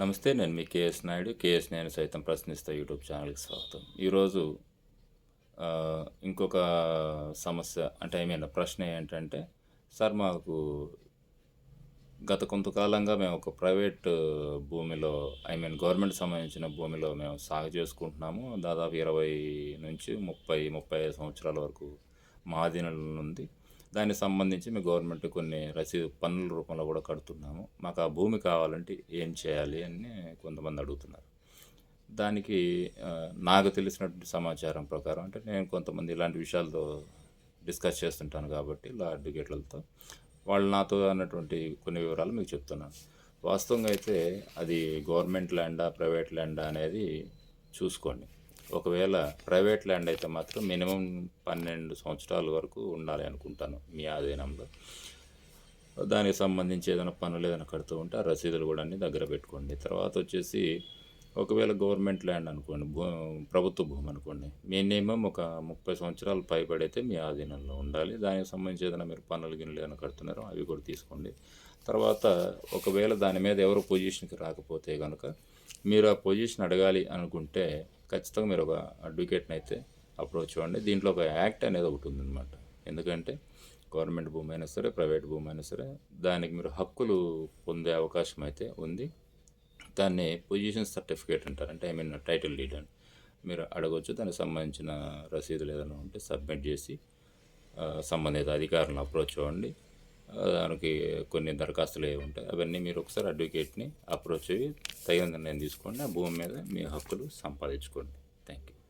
నమస్తే నేను మీ KS Naidu. KS నేను సైతం ప్రశ్నిస్తా యూట్యూబ్ ఛానల్కి స్వాగతం. ఈరోజు ఇంకొక సమస్య అంటే ఐ మీన్ ప్రశ్న ఏంటంటే సార్ మాకు గత కొంతకాలంగా మేము ఒక ప్రైవేట్ భూమిలో ఐ మీన్ గవర్నమెంట్ సంబంధించిన భూమిలో మేము సాగు చేసుకుంటున్నాము. దాదాపు ఇరవై నుంచి ముప్పై ముప్పై ఐదు సంవత్సరాల వరకు మా ఆధీనంలో ఉంది దానికి సంబంధించి మేము గవర్నమెంట్ కొన్ని రసీదు పన్నుల రూపంలో కూడా కడుతున్నాము. మాకు ఆ భూమి కావాలంటే ఏం చేయాలి అని కొంతమంది అడుగుతున్నారు. దానికి నాకు తెలిసినటువంటి సమాచారం ప్రకారం అంటే నేను కొంతమంది ఇలాంటి విషయాలతో డిస్కస్ చేస్తుంటాను కాబట్టి లా అడ్వకేట్లతో వాళ్ళు నాతో అన్నటువంటి కొన్ని వివరాలు మీకు చెప్తున్నాను. వాస్తవంగా అయితే అది గవర్నమెంట్ ల్యాండా ప్రైవేట్ ల్యాండా అనేది చూసుకోండి. ఒకవేళ ప్రైవేట్ ల్యాండ్ అయితే మాత్రం మినిమం పన్నెండు సంవత్సరాల వరకు ఉండాలి అనుకుంటాను మీ ఆధీనంలో. దానికి సంబంధించి ఏదైనా పనులు ఏదైనా కడుతూ ఉంటే ఆ రసీదులు కూడా అన్ని దగ్గర పెట్టుకోండి. తర్వాత వచ్చేసి ఒకవేళ గవర్నమెంట్ ల్యాండ్ అనుకోండి భూ ప్రభుత్వ భూమి అనుకోండి మినిమం ఒక ముప్పై సంవత్సరాలు పైబడైతే మీ ఆధీనంలో ఉండాలి. దానికి సంబంధించి ఏదైనా మీరు పనులు గిన్నెలు ఏదైనా కడుతున్నారో అవి కూడా తీసుకోండి. తర్వాత ఒకవేళ దాని మీద ఎవరు పొజిషన్కి రాకపోతే కనుక మీరు ఆ పొజిషన్ అడగాలి అనుకుంటే ఖచ్చితంగా మీరు ఒక అడ్వకేట్ని అయితే అప్రోచ్ అవ్వండి దీంట్లో ఒక యాక్ట్ అనేది ఒకటి ఉందన్నమాట. ఎందుకంటే గవర్నమెంట్ భూమి అయినా సరే ప్రైవేట్ భూమి అయినా సరే దానికి మీరు హక్కులు పొందే అవకాశం అయితే ఉంది. దాన్ని పొజిషన్ సర్టిఫికేట్ అంటారు. అంటే ఐ మీన్ టైటిల్ డీడ్ అని. మీరు అడగవచ్చు దానికి సంబంధించిన రసీదులు ఏదైనా ఉంటే సబ్మిట్ చేసి సంబంధిత అధికారులను అప్రోచ్ అవ్వండి దానికి కొన్ని దరఖాస్తులు ఏవి ఉంటాయి అవన్నీ మీరు ఒకసారి అడ్వకేట్ని అప్రోచ్ అయ్యి తగిన నిర్ణయం తీసుకోండి. ఆ భూమి మీద మీ హక్కులు సంపాదించుకోండి. Thank you